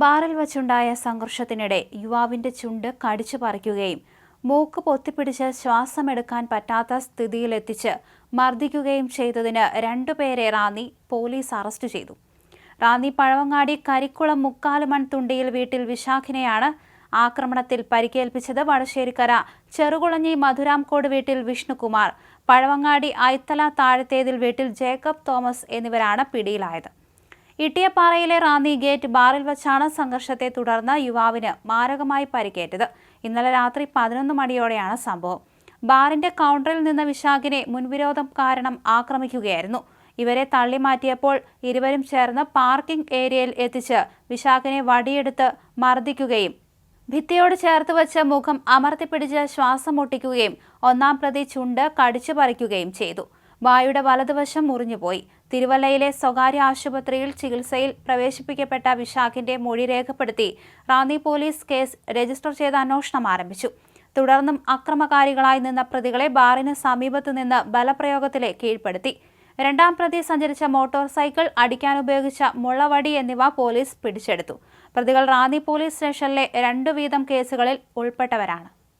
ബാറിൽ വച്ചുണ്ടായ സംഘർഷത്തിനിടെ യുവാവിന്റെ ചുണ്ട് കടിച്ചു പറിക്കുകയും മൂക്ക് പൊത്തിപ്പിടിച്ച് ശ്വാസമെടുക്കാൻ പറ്റാത്ത സ്ഥിതിയിലെത്തിച്ച് മർദ്ദിക്കുകയും ചെയ്തതിന് രണ്ടുപേരെ റാന്നി പോലീസ് അറസ്റ്റ് ചെയ്തു. റാന്നി പഴവങ്ങാടി കരിക്കുളം മുക്കാലുമൺ തുണ്ടിയിൽ വീട്ടിൽ വിശാഖിനെയാണ് ആക്രമണത്തിൽ പരിക്കേൽപ്പിച്ചത്. വടശ്ശേരിക്കര ചെറുകുളഞ്ഞി മധുരാംകോട് വീട്ടിൽ വിഷ്ണുകുമാർ പഴവങ്ങാടി ഐത്തല താഴത്തേതിൽ വീട്ടിൽ ജേക്കബ് തോമസ് എന്നിവരാണ് പിടിയിലായത്. ഇട്ടിയപ്പാറയിലെ റാന്നി ഗേറ്റ് ബാറിൽ വച്ചാണ് സംഘർഷത്തെ തുടർന്ന് യുവാവിന് മാരകമായി പരിക്കേറ്റത്. ഇന്നലെ രാത്രി പതിനൊന്ന് മണിയോടെയാണ് സംഭവം. ബാറിന്റെ കൗണ്ടറിൽ നിന്ന് വിശാഖിനെ മുൻവിരോധം കാരണം ആക്രമിക്കുകയായിരുന്നു. ഇവരെ തള്ളിമാറ്റിയപ്പോൾ ഇരുവരും ചേർന്ന് പാർക്കിംഗ് ഏരിയയിൽ എത്തിച്ച് വിശാഖിനെ വടിയെടുത്ത് മർദ്ദിക്കുകയും ഭിത്തിയോട് ചേർത്ത് വെച്ച് മുഖം അമർത്തിപ്പിടിച്ച് ശ്വാസം മുട്ടിക്കുകയും ഒന്നാം പ്രതി ചുണ്ട് കടിച്ചു പറിക്കുകയും ചെയ്തു. വായുടെ വലതുവശം മുറിഞ്ഞുപോയി. തിരുവല്ലയിലെ സ്വകാര്യ ആശുപത്രിയിൽ ചികിത്സയിൽ പ്രവേശിപ്പിക്കപ്പെട്ട വിശാഖിന്റെ മൊഴി രേഖപ്പെടുത്തി റാന്നി പോലീസ് കേസ് രജിസ്റ്റർ ചെയ്ത് അന്വേഷണം ആരംഭിച്ചു. തുടർന്നും അക്രമകാരികളായി നിന്ന പ്രതികളെ ബാറിന് സമീപത്തു നിന്ന് ബലപ്രയോഗത്തിലെ കീഴ്പ്പെടുത്തി. രണ്ടാം പ്രതി സഞ്ചരിച്ച മോട്ടോർ സൈക്കിൾ അടിക്കാൻ ഉപയോഗിച്ച മുളവടി എന്നിവ പോലീസ് പിടിച്ചെടുത്തു. പ്രതികൾ റാന്നി പോലീസ് സ്റ്റേഷനിലെ രണ്ടു വീതം കേസുകളിൽ ഉൾപ്പെട്ടവരാണ്.